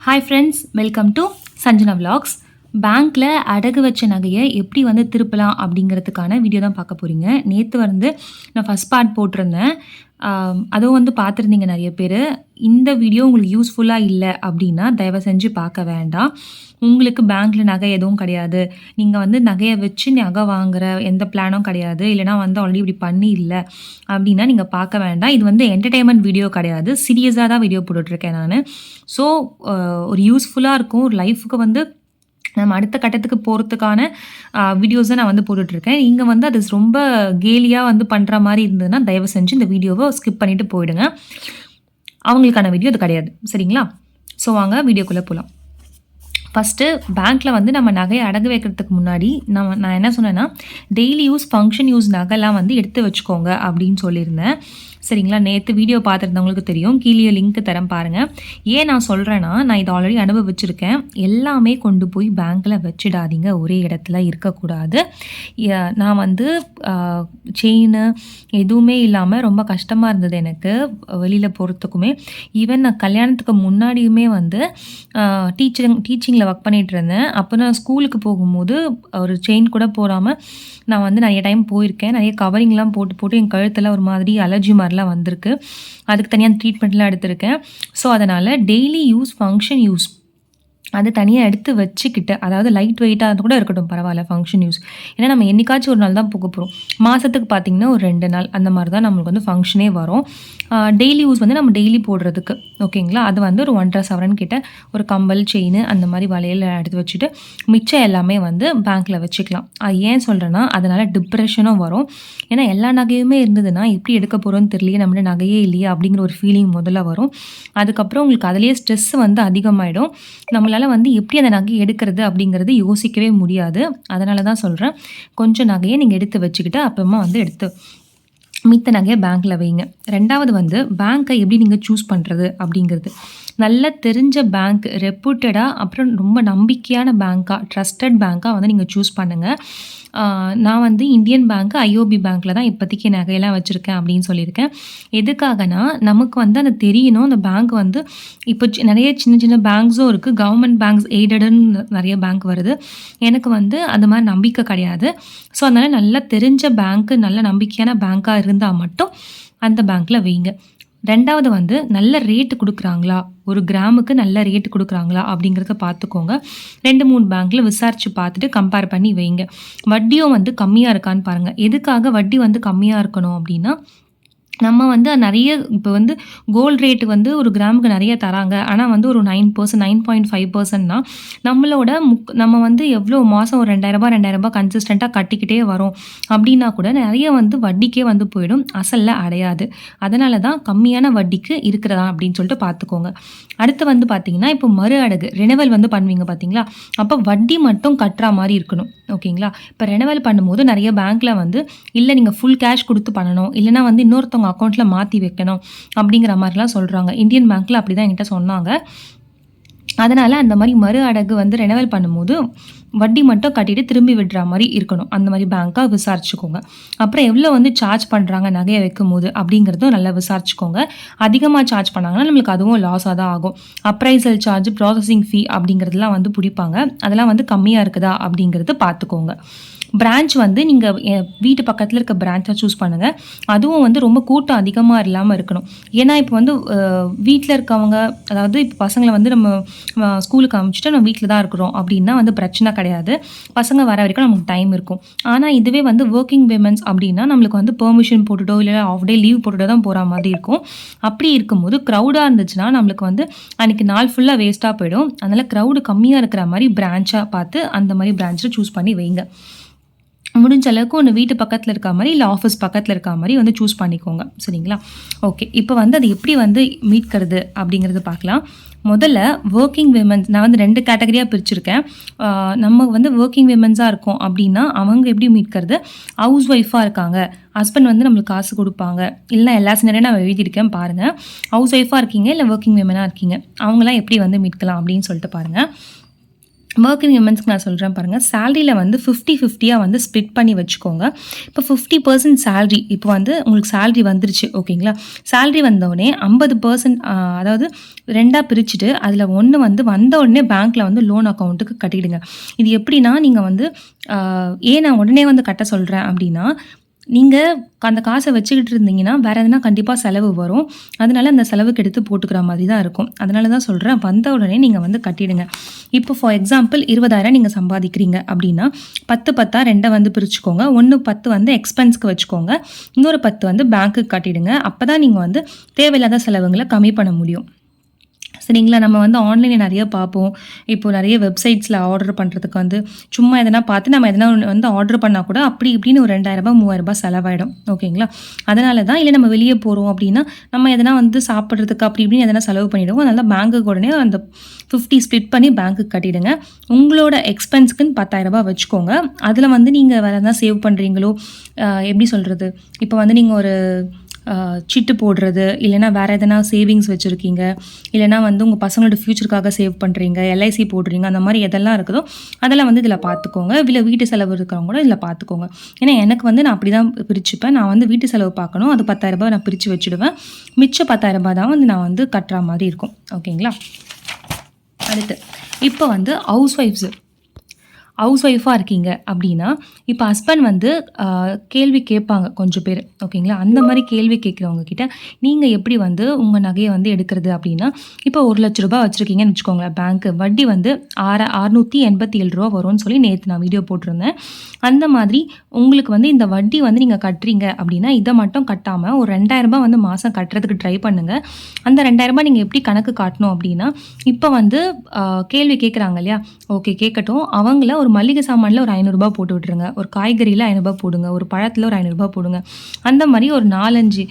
hi friends welcome to Sanjana vlogs பேங்க்கில் அடகு வச்ச நகையை எப்படி வந்து திருப்பலாம் அப்படிங்கிறதுக்கான வீடியோ தான் பார்க்க போகிறீங்க நேற்று வந்து நான் ஃபஸ்ட் பார்ட் போட்டிருந்தேன். அதுவும் வந்து பார்த்துருந்தீங்க நிறைய பேர். இந்த வீடியோ உங்களுக்கு யூஸ்ஃபுல்லாக இல்லை அப்படின்னா தயவு செஞ்சு பார்க்க வேண்டாம். உங்களுக்கு பேங்க்கில் நகை எதுவும் கிடையாது. நீங்கள் வந்து நகையை வச்சு நகை வாங்குற எந்த பிளானும் கிடையாது. இல்லைனா வந்து ஆல்ரெடி இப்படி பண்ணி இல்லை அப்படின்னா நீங்கள் பார்க்க வேண்டாம். இது வந்து என்டர்டெயின்மெண்ட் வீடியோ கிடையாது. சீரியஸாக தான் வீடியோ போட்டுட்ருக்கேன் நான். ஸோ ஒரு யூஸ்ஃபுல்லாக இருக்கும். ஒரு லைஃபுக்கு வந்து நம்ம அடுத்த கட்டத்துக்கு போகிறதுக்கான வீடியோஸை நான் வந்து போட்டுட்ருக்கேன். இங்கே வந்து அது ரொம்ப கேலியாக வந்து பண்ணுற மாதிரி இருந்ததுன்னா தயவு செஞ்சு இந்த வீடியோவை ஸ்கிப் பண்ணிவிட்டு போயிடுங்க. அவங்களுக்கான வீடியோ அது கிடையாது. சரிங்களா? ஸோ வாங்க வீடியோக்குள்ளே போகலாம் ஃபஸ்ட்டு பேங்க்கில் வந்து நம்ம நகையை அடகு வைக்கிறதுக்கு முன்னாடி நம்ம நான் என்ன சொன்னேன்னா டெய்லி யூஸ் ஃபங்க்ஷன் யூஸ் நகைலாம் வந்து எடுத்து வச்சுக்கோங்க அப்படின்னு சொல்லியிருந்தேன். சரிங்களா? நேற்று வீடியோ பார்த்துருந்தவங்களுக்கு தெரியும். கீழே லிங்க் தரம் பாருங்கள் ஏன் நான் சொல்கிறேன்னா நான் இதை ஆல்ரெடி அனுபவிச்சிருக்கேன். எல்லாமே கொண்டு போய் பேங்க்கில் வச்சிடாதீங்க. ஒரே இடத்துல இருக்கக்கூடாது. நான் வந்து செயின் எதுவுமே இல்லாமல் ரொம்ப கஷ்டமாக இருந்தது எனக்கு வெளியில் போகிறதுக்குமே ஈவன் நான் கல்யாணத்துக்கு முன்னாடியுமே வந்து டீச்சிங் டீச்சிங்கில் ஒர்க் பண்ணிகிட்டு இருந்தேன். அப்போ நான் ஸ்கூலுக்கு போகும்போது ஒரு செயின் கூட போடாமல் நான் வந்து நிறைய டைம் போயிருக்கேன். நிறைய கவரிங்லாம் போட்டு போட்டு என் கழுத்தில் ஒரு மாதிரி அலர்ஜி மாதிரிலாம் வந்திருக்கு. அதுக்கு தனியாக ட்ரீட்மெண்ட்லாம் எடுத்திருக்கேன். ஸோ அதனால் டெய்லி யூஸ் ஃபங்க்ஷன் யூஸ் அது தனியாக எடுத்து வச்சுக்கிட்டு அதாவது லைட் வெயிட்டாக கூட இருக்கட்டும் பரவாயில்ல ஃபங்க்ஷன் யூஸ் ஏன்னா நம்ம என்னைக்காச்சும் ஒரு நாள் தான் போக போகிறோம் மாதத்துக்கு பார்த்திங்கன்னா ஒரு ரெண்டு நாள் அந்த மாதிரி தான் நம்மளுக்கு வந்து ஃபங்க்ஷனே வரும். டெய்லி யூஸ் வந்து நம்ம டெய்லி போடுறதுக்கு ஓகேங்களா அது வந்து ஒரு ஒன்றரை சவரன் கிட்ட ஒரு கம்பல் செயின் அந்த மாதிரி வளையல் எடுத்து வச்சுட்டு மிச்சம் எல்லாமே வந்து பேங்க்கில் வச்சுக்கலாம். அது ஏன் சொல்கிறேன்னா அதனால் டிப்ரெஷனும் வரும். ஏன்னா எல்லா நகையுமே இருந்ததுன்னா எப்படி எடுக்க போகிறோன்னு தெரியலையே நம்மள நகையே இல்லையா அப்படிங்கிற ஒரு ஃபீலிங் முதல்ல வரும். அதுக்கப்புறம் உங்களுக்கு அதிலேயே ஸ்ட்ரெஸ் வந்து அதிகமாகிடும் நம்மளால் வந்து எப்படி அந்த நகையை எடுக்கிறது அப்படிங்கிறது யோசிக்கவே முடியாது. அதனால தான் சொல்கிறேன் கொஞ்சம் நகையை நீங்கள் எடுத்து வச்சுக்கிட்டு அப்புறமா வந்து எடுத்து மித்த நகையை பேங்க்கில் வைங்க. ரெண்டாவது வந்து பேங்க்கை எப்படி நீங்கள் சூஸ் பண்ணுறது அப்படிங்கிறது. நல்ல தெரிஞ்ச பேங்க் ரெப்யூட்டடாக அப்புறம் ரொம்ப நம்பிக்கையான பேங்க்காக ட்ரஸ்டட் பேங்க்காக வந்து நீங்கள் சூஸ் பண்ணுங்கள் நான் வந்து இந்தியன் பேங்க் ஐஓபி பேங்க்கில் தான் இப்போதைக்கு நகையெல்லாம் வச்சுருக்கேன் அப்படின்னு சொல்லியிருக்கேன். எதுக்காகனா நமக்கு வந்து அந்த தெரியணும். அந்த பேங்க் வந்து இப்போ நிறைய சின்ன சின்ன பேங்க்ஸும் இருக்குது கவர்மெண்ட் பேங்க்ஸ் எய்டடுன்னு நிறைய பேங்க் வருது. எனக்கு வந்து அந்த மாதிரி நம்பிக்கை கிடையாது. ஸோ அதனால் நல்லா தெரிஞ்ச பேங்க்கு நல்ல நம்பிக்கையான பேங்க்காக இருந்தால் மட்டும் அந்த பேங்க்கில் வைங்க. ரெண்டாவது வந்து நல்ல ரேட்டு கொடுக்குறாங்களா? ஒரு கிராமுக்கு நல்ல ரேட்டு கொடுக்குறாங்களா? அப்படிங்கிறத பார்த்துக்கோங்க ரெண்டு மூணு பேங்க்கில் விசாரித்து பார்த்துட்டு கம்பேர் பண்ணி வைங்க. வட்டியும் வந்து கம்மியாக இருக்கான்னு பாருங்கள் எதுக்காக வட்டி வந்து கம்மியாக இருக்கணும் அப்படின்னா நம்ம வந்து நிறைய இப்போ வந்து கோல்டு ரேட்டு வந்து ஒரு கிராமுக்கு நிறைய தராங்க. ஆனால் வந்து ஒரு nine percent nine point five பர்சன்ட்னா நம்மளோட முக் நம்ம வந்து எவ்வளோ மாதம் ஒரு ரெண்டாயிரரூபா ரெண்டாயிரரூபா கன்சிஸ்டண்ட்டாக கட்டிக்கிட்டே வரோம். அப்படின்னா கூட நிறைய வந்து வட்டிக்கே வந்து போயிடும். அசலில் அடையாது. அதனால தான் கம்மியான வட்டிக்கு இருக்கிறதா அப்படின்னு சொல்லிட்டு பார்த்துக்கோங்க. அடுத்து வந்து பார்த்தீங்கன்னா இப்போ மறு அடகு ரெனவல் வந்து பண்ணுவீங்க பார்த்தீங்களா? அப்போ வட்டி மட்டும் கட்டுற மாதிரி இருக்கணும். ஓகேங்களா? இப்போ ரெனவல் பண்ணும்போது நிறைய பேங்க்கில் வந்து இல்லை நீங்கள் ஃபுல் கேஷ் கொடுத்து பண்ணணும். இல்லைனா வந்து இன்னொருத்தவங்க அக்கௌண்ட்டில் மாற்றி வைக்கணும் அப்படிங்கிற மாதிரிலாம் சொல்கிறாங்க இந்தியன் பேங்க்கில் அப்படி தான் என்கிட்ட சொன்னாங்க. அதனால் அந்த மாதிரி மறு அடகு வந்து ரெனவல் பண்ணும்போது வட்டி மட்டும் கட்டிட்டு திரும்பி விடுற மாதிரி இருக்கணும். அந்த மாதிரி பேங்க்காக விசாரிச்சுக்கோங்க. அப்புறம் எவ்வளோ வந்து சார்ஜ் பண்ணுறாங்க நகையை வைக்கும் போது அப்படிங்கிறதும் நல்லா விசாரிச்சுக்கோங்க. அதிகமாக சார்ஜ் பண்ணாங்கன்னா நம்மளுக்கு அதுவும் லாஸாக தான் ஆகும். அப்ரைசல் சார்ஜ் ப்ராசஸிங் ஃபீ அப்படிங்கிறதுலாம் வந்து பிடிப்பாங்க. அதெல்லாம் வந்து கம்மியாக இருக்குதா அப்படிங்கிறது பார்த்துக்கோங்க. பிரான்ச் வந்து நீங்கள் வீட்டு பக்கத்தில் இருக்க பிரான்ச்சை சூஸ் பண்ணுங்கள் அதுவும் வந்து ரொம்ப கூட்டம் அதிகமாக இல்லாமல் இருக்கணும். ஏன்னா இப்போ வந்து வீட்டில் இருக்கவங்க அதாவது இப்போ பசங்களை வந்து நம்ம ஸ்கூலுக்கு அனுப்பிச்சிட்டு நம்ம வீட்டில் தான் இருக்கிறோம். அப்படின்னா வந்து பிரச்சனை கிடையாது. பசங்க வர வரைக்கும் நமக்கு டைம் இருக்கும். ஆனால் இதுவே வந்து ஒர்க்கிங் விமன்ஸ் அப்படின்னா நம்மளுக்கு வந்து பெர்மிஷன் போட்டுட்டோ இல்லை ஆஃப் டே லீவ் போட்டுட்டோ தான் போகிற மாதிரி இருக்கும். அப்படி இருக்கும்போது க்ரௌடாக இருந்துச்சுன்னா நம்மளுக்கு வந்து அன்றைக்கி நாள் ஃபுல்லாக வேஸ்ட்டாக போயிடும். அதனால் க்ரௌடு கம்மியாக இருக்கிற மாதிரி பிரான்ச்சாக பார்த்து அந்த மாதிரி பிரான்ச்சை சூஸ் பண்ணி வைங்க. முடிஞ்ச அளவுக்கு ஒன்று வீட்டு பக்கத்தில் இருக்க மாதிரி இல்லை ஆஃபீஸ் பக்கத்தில் இருக்க மாதிரி வந்து சூஸ் பண்ணிக்கோங்க. சரிங்களா? ஓகே இப்போ வந்து அது எப்படி வந்து மீட்கிறது அப்படிங்கிறது பார்க்கலாம். முதல்ல ஒர்க்கிங் விமன்ஸ் நான் வந்து ரெண்டு கேட்டகரியாக பிரிச்சிருக்கேன். நம்ம வந்து ஒர்க்கிங் விமன்ஸாக இருக்கோம் அப்படின்னா அவங்க எப்படி மீட்கிறது? ஹவுஸ் ஒய்ஃபாக இருக்காங்க. ஹஸ்பண்ட் வந்து நம்மளுக்கு காசு கொடுப்பாங்க. இல்லை எல்லா சின்னரையும் நான் எழுதியிருக்கேன் பாருங்கள் ஹவுஸ் ஒய்ஃபாக இருக்கீங்க இல்லை ஒர்க்கிங் விமனாக இருக்கீங்க? அவங்களாம் எப்படி வந்து மீட்கலாம் அப்படின்னு சொல்லிட்டு பாருங்கள் ஒர்க்கிங் விமன்ஸ்க்கு நான் சொல்கிறேன் பாருங்கள் சேலரியில் வந்து ஃபிஃப்டி ஃபிஃப்டியாக வந்து ஸ்ப்ளிட் பண்ணி வச்சுக்கோங்க. இப்போ ஃபிஃப்டி பர்சன்ட் சேல்ரி இப்போ வந்து உங்களுக்கு சேல்ரி வந்துருச்சு ஓகேங்களா? சேல்ரி வந்தோடனே ஐம்பது பர்சன்ட் அதாவது ரெண்டாக பிரிச்சுட்டு அதில் ஒன்று வந்து வந்த உடனே பேங்க்கில் வந்து லோன் அக்கௌண்ட்டுக்கு கட்டிடுங்க. இது எப்படின்னா நீங்கள் வந்து ஏன் நான் உடனே வந்து கட்ட சொல்கிறேன் அப்படின்னா நீங்கள் அந்த காசை வச்சுக்கிட்டு இருந்தீங்கன்னா வேறு எதுனா கண்டிப்பாக செலவு வரும். அதனால அந்த செலவுக்கு எடுத்து போட்டுக்கிற மாதிரி தான் இருக்கும். அதனால தான் சொல்கிறேன் வந்த உடனே நீங்கள் வந்து கட்டிடுங்க. இப்போ ஃபார் எக்ஸாம்பிள் இருபதாயிரம் நீங்கள் சம்பாதிக்கிறீங்க அப்படின்னா பத்து பத்தா ரெண்டை வந்து பிரிச்சுக்கோங்க. ஒன்று பத்து வந்து எக்ஸ்பென்ஸ்க்கு வச்சுக்கோங்க. இன்னொரு பத்து வந்து பேங்க்குக்கு கட்டிடுங்க. அப்போ தான் நீங்கள் வந்து தேவையில்லாத செலவுங்களை கம்மி பண்ண முடியும். சரிங்களா நம்ம வந்து ஆன்லைனில் நிறைய பார்ப்போம். இப்போ நிறைய வெப்சைட்ஸில் ஆர்டர் பண்ணுறதுக்கு வந்து சும்மா எதனா பார்த்து நம்ம எதனா ஒன்று வந்து ஆர்டர் பண்ணால் கூட அப்படி இப்படின்னு ஒரு ரெண்டாயிரரூபா மூவாயிரரூபா செலவாயிடும். ஓகேங்களா அதனால தான் இல்லை நம்ம வெளியே போகிறோம் அப்படின்னா நம்ம எதனா வந்து சாப்பிட்றதுக்கு அப்படி இப்படின்னு எதனா செலவு பண்ணிவிடுவோம் அதனால் பேங்க்குக்கு உடனே அந்த ஃபிஃப்டி ஸ்ப்ளிட் பண்ணி பேங்க்குக்கு கட்டிடுங்க. உங்களோட எக்ஸ்பென்ஸ்க்குன்னு பத்தாயிரரூபா வச்சுக்கோங்க. அதில் வந்து நீங்கள் வேறு எதனா சேவ் பண்ணுறீங்களோ எப்படி சொல்கிறது இப்போ வந்து நீங்கள் ஒரு சிட்டு போடுறது இல்லைனா வேறு எதனா சேவிங்ஸ் வச்சுருக்கீங்க இல்லைனா வந்து உங்கள் பசங்களோட ஃப்யூச்சருக்காக சேவ் பண்ணுறீங்க எல்ஐசி போடுறீங்க அந்த மாதிரி எதெல்லாம் இருக்குதோ அதெல்லாம் வந்து இதில் பார்த்துக்கோங்க இல்லை வீட்டு செலவு இருக்கிறவங்க கூட இதில் பார்த்துக்கோங்க ஏன்னா எனக்கு வந்து நான் அப்படி தான் பிரிச்சுப்பேன். நான் வந்து வீட்டு செலவு பார்க்கணும். அது பத்தாயிரரூபா நான் பிரித்து வச்சுடுவேன். மிச்ச பத்தாயிரரூபா தான் வந்து நான் வந்து கட்டுற மாதிரி இருக்கும். ஓகேங்களா? அடுத்து இப்போ வந்து ஹவுஸ் ஒய்ஃப்ஸு ஹவுஸ் ஒய்ஃபாக இருக்கீங்க அப்படின்னா இப்போ ஹஸ்பண்ட் வந்து கேள்வி கேட்பாங்க கொஞ்சம் பேர். ஓகேங்களா அந்த மாதிரி கேள்வி கேட்குறவங்க கிட்ட நீங்கள் எப்படி வந்து உங்கள் நகையை வந்து எடுக்கிறது அப்படின்னா இப்போ ஒரு லட்ச ரூபாய் வச்சுருக்கீங்கன்னு வச்சுக்கோங்களேன் பேங்க்கு வட்டி வந்து ஆற அறுநூற்றி எண்பத்தி ஏழு ரூபா வரும்னு சொல்லி நேற்று நான் வீடியோ போட்டிருந்தேன். அந்த மாதிரி உங்களுக்கு வந்து இந்த வட்டி வந்து நீங்கள் கட்டுறீங்க அப்படின்னா இதை மட்டும் கட்டாமல் ஒரு ரெண்டாயிரம் ரூபாய் வந்து மாதம் கட்டுறதுக்கு ட்ரை பண்ணுங்கள் அந்த ரெண்டாயிரரூபா நீங்கள் எப்படி கணக்கு காட்டணும் அப்படின்னா இப்போ வந்து கேள்வி கேட்குறாங்க இல்லையா? ஓகே கேட்கட்டும். அவங்கள ஒரு ஒரு மளிகை சாமானில் ஒரு ஐநூறுரூபா போட்டு விட்டுருங்க. ஒரு காய்கறியில் ஐநூறுரூபா போடுங்க. ஒரு பழத்தில் ஒரு ஐநூறுரூபா போடுங்க. அந்த மாதிரி ஒரு நாலஞ்சு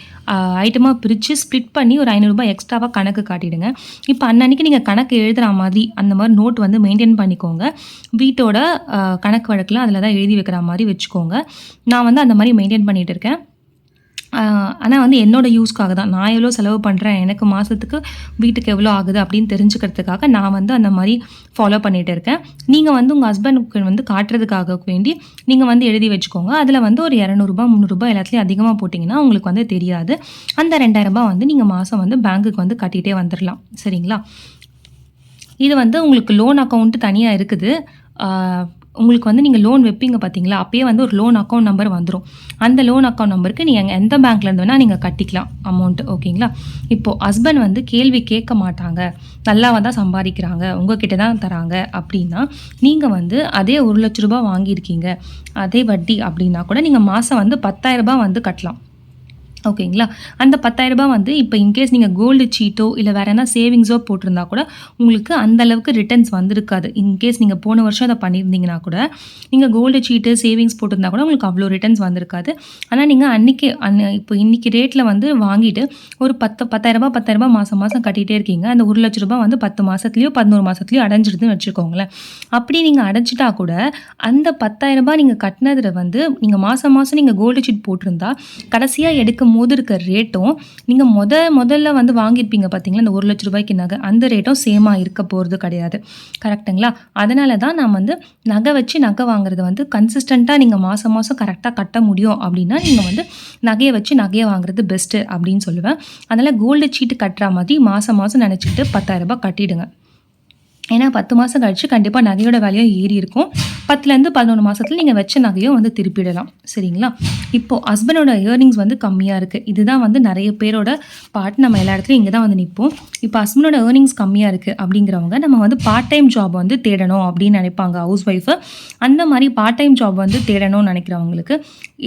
ஐட்டமாக பிரித்து ஸ்ப்ளிட் பண்ணி ஒரு ஐநூறுரூபா எக்ஸ்ட்ராவாக கணக்கு காட்டிடுங்க. இப்போ அன்னன்னைக்கு நீங்கள் கணக்கு எழுதுகிற மாதிரி அந்த மாதிரி நோட் வந்து மெயின்டைன் பண்ணிக்கோங்க. வீட்டோட கணக்கு வழக்கெலாம் அதில் தான் எழுதி வைக்கிற மாதிரி வச்சுக்கோங்க. நான் வந்து அந்த மாதிரி மெயின்டைன் பண்ணிகிட்டு இருக்கேன். ஆனால் வந்து என்னோட யூஸ்க்காக தான். நான் எவ்வளோ செலவு பண்ணுறேன் எனக்கு மாதத்துக்கு வீட்டுக்கு எவ்வளோ ஆகுது அப்படின்னு தெரிஞ்சுக்கிறதுக்காக நான் வந்து அந்த மாதிரி ஃபாலோ பண்ணிகிட்டு இருக்கேன். நீங்கள் வந்து உங்கள் ஹஸ்பண்டுக்கு வந்து காட்டுறதுக்காக வேண்டி நீங்கள் வந்து எழுதி வச்சுக்கோங்க. அதில் வந்து ஒரு இரநூறுபா முந்நூறுபா எல்லாத்துலேயும் அதிகமாக போட்டிங்கன்னா உங்களுக்கு வந்து தெரியாது. அந்த ரெண்டாயிரரூபா வந்து நீங்கள் மாதம் வந்து பேங்க்குக்கு வந்து கட்டிகிட்டே வந்துடலாம் சரிங்களா? இது வந்து உங்களுக்கு லோன் அக்கௌண்ட்டு தனியாக இருக்குது. உங்களுக்கு வந்து நீங்கள் லோன் வைப்பீங்க பார்த்தீங்களா அப்பயே வந்து ஒரு லோன் அக்கௌண்ட் நம்பர் வந்துடும் அந்த லோன் அக்கௌண்ட் நம்பருக்கு நீங்கள் எந்த பேங்க்லேருந்து வேணால் நீங்கள் கட்டிக்கலாம் அமௌண்ட்டு ஓகேங்களா இப்போது ஹஸ்பண்ட் வந்து கேள்வி கேட்க மாட்டாங்க. நல்லா தான் சம்பாதிக்கிறாங்க? உங்ககிட்ட தான் தராங்க. அப்படின்னா நீங்கள் வந்து அதே ஒரு லட்ச ரூபாய் வாங்கியிருக்கீங்க. அதே வட்டி அப்படின்னா கூட நீங்கள் மாதம் வந்து 10000 ரூபாய் வந்து கட்டலாம். ஓகேங்களா? அந்த பத்தாயிரரூபா வந்து இப்போ இன்கேஸ் நீங்கள் கோல்டு சீட்டோ இல்லை வேறு என்ன சேவிங்ஸோ போட்டிருந்தா கூட உங்களுக்கு அந்த அளவுக்கு ரிட்டர்ன்ஸ் வந்திருக்காது. இன்கேஸ் நீங்கள் போன வருஷம் அதை பண்ணியிருந்தீங்கன்னா கூட நீங்கள் கோல்டு சீட்டு சேவிங்ஸ் போட்டிருந்தா கூட உங்களுக்கு அவ்வளோ ரிட்டர்ன்ஸ் வந்திருக்காது. ஆனால் நீங்கள் அன்றைக்கி அன் இப்போ இன்றைக்கி ரேட்டில் வந்து வாங்கிட்டு ஒரு பத்து பத்தாயிரரூபா பத்தாயிரரூபா மாதம் மாதம் கட்டிகிட்டே இருக்கீங்க. அந்த ஒரு லட்ச ரூபாய் வந்து பத்து மாதத்துலையோ பதினோரு மாதத்துலையோ அடைஞ்சிடுதுன்னு வச்சுக்கோங்களேன். அப்படி நீங்கள் அடைச்சிட்டா கூட அந்த பத்தாயிரரூபா நீங்கள் கட்டினதில் வந்து நீங்கள் மாதம் மாதம் நீங்கள் கோல்டு சீட் போட்டிருந்தா கடைசியாக எடுக்கும் போது இருக்க ரேட்டும் நீங்கள் முத முதல்ல வந்து வாங்கியிருப்பீங்க பார்த்தீங்களா இந்த ஒரு லட்ச ரூபாய்க்கு நகை. அந்த ரேட்டும் சேமாக இருக்க போகிறது கிடையாது. கரெக்ட்டுங்களா அதனால தான் நான் வந்து நகை வச்சு நகை வாங்குறது வந்து கன்சிஸ்டண்ட்டாக நீங்கள் மாதம் மாதம் கரெக்டாக கட்ட முடியும் அப்படின்னா நீங்கள் வந்து நகையை வச்சு நகையை வாங்குறது பெஸ்ட்டு அப்படின்னு சொல்லுவேன். அதனால் கோல்டு சீட்டு கட்டுற மாதிரி மாதம் மாதம் நினச்சிக்கிட்டு 10000 ரூபாய் கட்டிடுங்க. ஏன்னா பத்து மாதம் கழிச்சு கண்டிப்பாக நகையோட விலையும் ஏறி இருக்கும். பத்துலேருந்து பதினொன்று மாதத்துல நீங்கள் வச்ச நகையும் வந்து திருப்பிடலாம். சரிங்களா? இப்போது ஹஸ்பண்டோட ஏர்னிங்ஸ் வந்து கம்மியாக இருக்குது இதுதான் வந்து நிறைய பேரோட பாட்டு நம்ம எல்லா இடத்துலையும் இங்கே தான் வந்து நிற்போம் இப்போ ஹஸ்பண்டோட ஏர்னிங்ஸ் கம்மியாக இருக்குது அப்படிங்கிறவங்க நம்ம வந்து பார்ட் டைம் ஜாப் வந்து தேடணும் அப்படின்னு நினைப்பாங்க. ஹவுஸ் ஒய்ஃபு அந்த மாதிரி பார்ட் டைம் ஜாப் வந்து தேடணும்னு நினைக்கிறவங்களுக்கு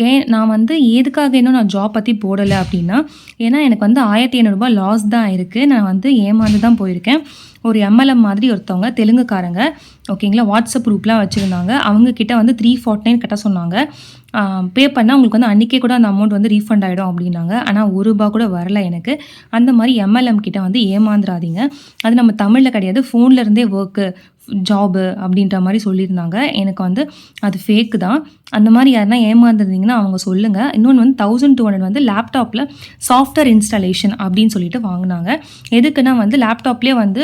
ஏன் நான் வந்து எதுக்காக இன்னும் நான் ஜாப் பற்றி போடலை அப்படின்னா ஏன்னா எனக்கு வந்து ஆயிரத்தி ஐநூறுரூபா லாஸ் தான் இருக்குது நான் வந்து ஏமாந்து தான் போயிருக்கேன். ஒரு எம்எல்எம் மாதிரி ஒருத்தவங்க தெலுங்குக்காரங்க ஓகேங்களா? வாட்ஸ்அப் குரூப்லாம் வச்சுருந்தாங்க. அவங்க கிட்ட வந்து த்ரீ ஃபார்ட் நைன் கட்ட சொன்னாங்க. பே பண்ணால் உங்களுக்கு வந்து அன்றைக்கே கூட அந்த அமௌண்ட் வந்து ரீஃபண்ட் ஆகிடும் அப்படின்னாங்க. ஆனால் ஒரு ரூபா கூட வரல எனக்கு. அந்த மாதிரி எம்எல்எம் கிட்ட வந்து ஏமாந்துடாதீங்க அது நம்ம தமிழில் கிடையாது. ஃபோனில் இருந்தே ஒர்க்கு ஜாபு அப்படின்ற மாதிரி சொல்லியிருந்தாங்க. எனக்கு வந்து அது ஃபேக்கு தான். அந்த மாதிரி யாருனா ஏமாந்துருந்தீங்கன்னா அவங்க சொல்லுங்கள் இன்னொன்று வந்து தௌசண்ட் டூ ஹண்ட்ரட் வந்து லேப்டாப்பில் சாஃப்ட்வேர் இன்ஸ்டாலேஷன் அப்படின்னு சொல்லிட்டு வாங்கினாங்க. எதுக்குன்னா வந்து லேப்டாப்லேயே வந்து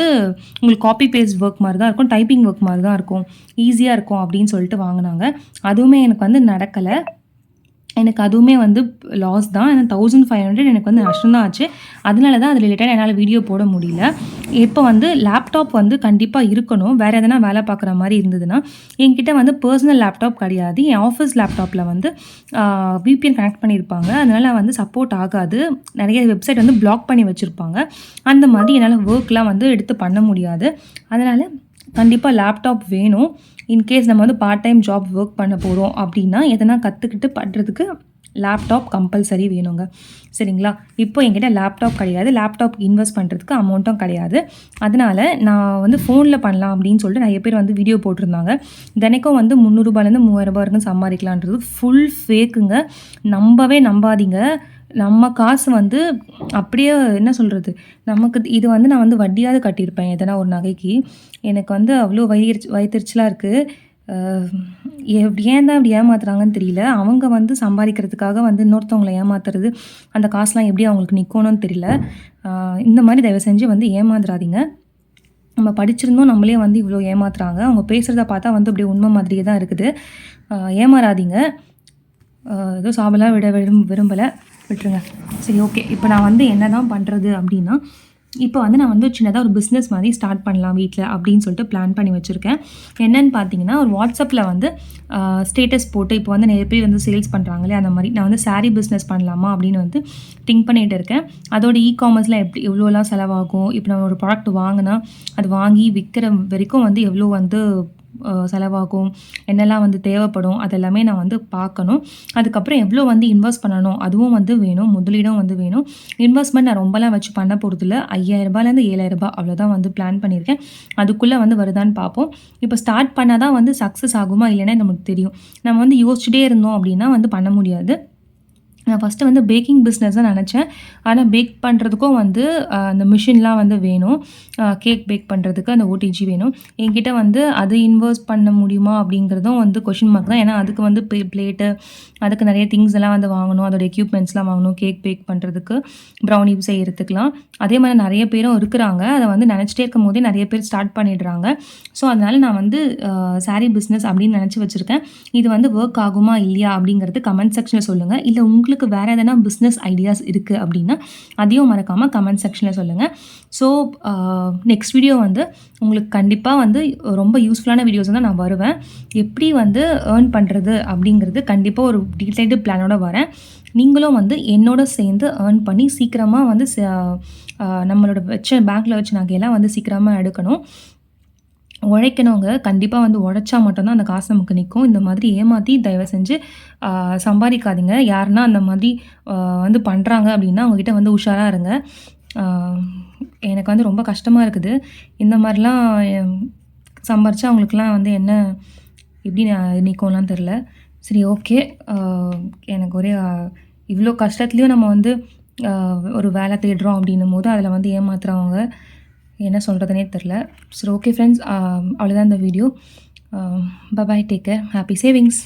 உங்களுக்கு காப்பி பேஸ்ட் ஒர்க் மாதிரி தான் இருக்கும் டைப்பிங் ஒர்க் மாதிரி தான் இருக்கும். ஈஸியாக இருக்கும் அப்படின்னு சொல்லிட்டு வாங்கினாங்க. அதுவுமே எனக்கு வந்து நடக்கலை. எனக்கு அதுவுமே வந்து லாஸ் தான். ஏன்னா தௌசண்ட் ஃபைவ் ஹண்ட்ரட் எனக்கு வந்து நஷ்டம் தான் ஆச்சு. அதனால தான் அது ரிலேட்டட் என்னால் வீடியோ போட முடியல. இப்போ வந்து லேப்டாப் வந்து கண்டிப்பாக இருக்கணும். வேறு எதனா வேலை பார்க்குற மாதிரி இருந்ததுன்னா என்கிட்ட வந்து பர்சனல் லேப்டாப் கிடையாது. என் ஆஃபீஸ் லேப்டாப்பில் வந்து விபிஎன் கனெக்ட் பண்ணியிருப்பாங்க. அதனால் வந்து சப்போர்ட் ஆகாது. நிறைய வெப்சைட் வந்து பிளாக் பண்ணி வச்சுருப்பாங்க. அந்த மாதிரி என்னால் ஒர்க்லாம் வந்து எடுத்து பண்ண முடியாது. அதனால் கண்டிப்பாக லேப்டாப் வேணும். இன்கேஸ் நம்ம வந்து பார்ட் டைம் ஜாப் ஒர்க் பண்ண போகிறோம் அப்படின்னா எதனா கற்றுக்கிட்டு பண்ணுறதுக்கு லேப்டாப் கம்பல்சரி வேணுங்க. சரிங்களா? இப்போ என்கிட்ட லேப்டாப் கிடையாது. லேப்டாப் இன்வெஸ்ட் பண்ணுறதுக்கு அமௌண்ட்டும் கிடையாது. அதனால் நான் வந்து ஃபோனில் பண்ணலாம் அப்படின்னு சொல்லிட்டு நிறைய பேர் வந்து வீடியோ போட்டிருந்தாங்க. தினைக்கும் வந்து முந்நூறுபாலேருந்து மூவாயிரரூபா வரைக்கும் சம்பாதிக்கலான்றது ஃபுல் ஃபேக்குங்க நம்பவே நம்பாதீங்க. நம்ம காசு வந்து அப்படியே என்ன சொல்கிறது நமக்கு இது வந்து நான் வந்து வட்டியாவது கட்டியிருப்பேன் எதனா ஒரு நகைக்கு. எனக்கு வந்து அவ்வளோ வயிறு வயிற்றுச்சலாக இருக்குது ஏன் தான் இப்படி ஏமாத்துறாங்கன்னு தெரியல. அவங்க வந்து சம்பாதிக்கிறதுக்காக வந்து இன்னொருத்தவங்களை ஏமாத்துறது அந்த காசுலாம் எப்படி அவங்களுக்கு நிற்கணும்னு தெரியல. இந்த மாதிரி தயவு செஞ்சு வந்து ஏமாந்துடாதீங்க நம்ம படிச்சிருந்தோம் நம்மளே வந்து இவ்வளோ ஏமாத்துறாங்க. அவங்க பேசுகிறத பார்த்தா வந்து அப்படியே உண்மை மாதிரியே தான் இருக்குது. ஏமாறாதீங்க. ஏதோ சாபலாம் விட விரும் விரும்பலை. விட்டுருங்க. சரி ஓகே இப்போ நான் வந்து என்ன தான் பண்ணுறது அப்படின்னா இப்போ வந்து நான் வந்து சின்னதாக ஒரு பிஸ்னஸ் மாதிரி ஸ்டார்ட் பண்ணலாம் வீட்டில் அப்படின்னு சொல்லிட்டு பிளான் பண்ணி வச்சுருக்கேன். என்னென்னு பார்த்தீங்கன்னா ஒரு வாட்ஸ்அப்பில் வந்து ஸ்டேட்டஸ் போட்டு இப்போ வந்து நிறைய பேர் வந்து சேல்ஸ் பண்ணுறாங்களே அந்த மாதிரி. நான் வந்து சாரீ பிஸ்னஸ் பண்ணலாமா அப்படின்னு வந்து திங்க் பண்ணிகிட்டு இருக்கேன். அதோட இ காமர்ஸில் எப்படி எவ்வளோலாம் செலவாகும்? இப்போ நம்ம ஒரு ப்ராடக்ட் வாங்கினா அது வாங்கி விற்கிற வரைக்கும் வந்து எவ்வளோ வந்து செலவாகும் என்னெல்லாம் வந்து தேவைப்படும் அதெல்லாமே நான் வந்து பார்க்கணும். அதுக்கப்புறம் எவ்வளோ வந்து இன்வெஸ்ட் பண்ணணும் அதுவும் வந்து வேணும் முதலீடும் வந்து வேணும். இன்வெஸ்ட்மெண்ட் நான் ரொம்பலாம் வச்சு பண்ண போகிறதில்ல ஐயாயிரரூபாலேருந்து ஏழாயிரரூபா அவ்வளோதான் வந்து பிளான் பண்ணியிருக்கேன். அதுக்குள்ளே வந்து வருதான்னு பார்ப்போம். இப்போ ஸ்டார்ட் பண்ணால் தான் வந்து சக்ஸஸ் ஆகுமா இல்லைன்னா நமக்கு தெரியும். நம்ம வந்து யோசிச்சுட்டே இருந்தோம் அப்படின்னா வந்து பண்ண முடியாது. நான் ஃபஸ்ட்டு வந்து பேக்கிங் பிஸ்னஸ் தான் நினச்சேன். ஆனால் பேக் பண்ணுறதுக்கும் வந்து அந்த மிஷின்லாம் வந்து வேணும். கேக் பேக் பண்ணுறதுக்கு அந்த ஓடிஜி வேணும். என்கிட்ட வந்து அது இன்வெஸ்ட் பண்ண முடியுமா அப்படிங்கிறதும் வந்து கொஷின் மார்க் தான். ஏன்னா அதுக்கு வந்து ப்ளே பிளேட்டு அதுக்கு நிறைய திங்ஸ் எல்லாம் வந்து வாங்கணும். அதோட எக்யூப்மெண்ட்ஸ்லாம் வாங்கணும். கேக் பேக் பண்ணுறதுக்கு ப்ரௌனி செய்கிறதுக்குலாம் அதே மாதிரி நிறைய பேரும் இருக்கிறாங்க. அதை வந்து நினச்சிட்டே இருக்கும் போதே நிறைய பேர் ஸ்டார்ட் பண்ணிடுறாங்க. ஸோ அதனால் நான் வந்து சாரீ பிஸ்னஸ் அப்படின்னு நினச்சி வச்சுருக்கேன். இது வந்து ஒர்க் ஆகுமா இல்லையா அப்படிங்கிறது கமெண்ட் செக்ஷனில் சொல்லுங்கள் இல்லை உங்களுக்கு உங்களுக்கு வேறு எதனா பிஸ்னஸ் ஐடியாஸ் இருக்குது அப்படின்னா அதையும் மறக்காமல் கமெண்ட் செக்ஷனில் சொல்லுங்கள் ஸோ நெக்ஸ்ட் வீடியோ வந்து உங்களுக்கு கண்டிப்பாக வந்து ரொம்ப யூஸ்ஃபுல்லான வீடியோஸ் தான் நான் வருவேன். எப்படி வந்து ஏர்ன் பண்ணுறது அப்படிங்கிறது கண்டிப்பாக ஒரு டீட்டெயில்டு பிளானோட வரேன். நீங்களும் வந்து என்னோட சேர்ந்து ஏர்ன் பண்ணி சீக்கிரமாக வந்து நம்மளோட வச்ச பேங்க்கில் வச்ச நகையெல்லாம் வந்து சீக்கிரமாக எடுக்கணும். உழைக்கணுங்க. கண்டிப்பாக வந்து உழைச்சா மட்டும்தான் அந்த காசு நமக்கு நிற்கும் இந்த மாதிரி ஏமாற்றி தயவு செஞ்சு சம்பாதிக்காதீங்க. யாருன்னா அந்த மாதிரி வந்து பண்ணுறாங்க அப்படின்னா அவங்கக்கிட்ட வந்து உஷாராக இருங்க. எனக்கு வந்து ரொம்ப கஷ்டமாக இருக்குது. இந்த மாதிரிலாம் சம்பாரித்தா அவங்களுக்குலாம் வந்து என்ன எப்படி நிற்கும்லாம் தெரில சரி ஓகே. எனக்கு ஒரே இவ்வளோ கஷ்டத்துலேயும் நம்ம வந்து ஒரு வேலை தேடுறோம் அப்படின்னும் போது அதில் வந்து ஏமாத்துறவங்க என்ன சொல்கிறதுனே தெரில. சரி ஓகே ஃப்ரெண்ட்ஸ் அவ்வளோதான் இந்த video bye bye take care happy savings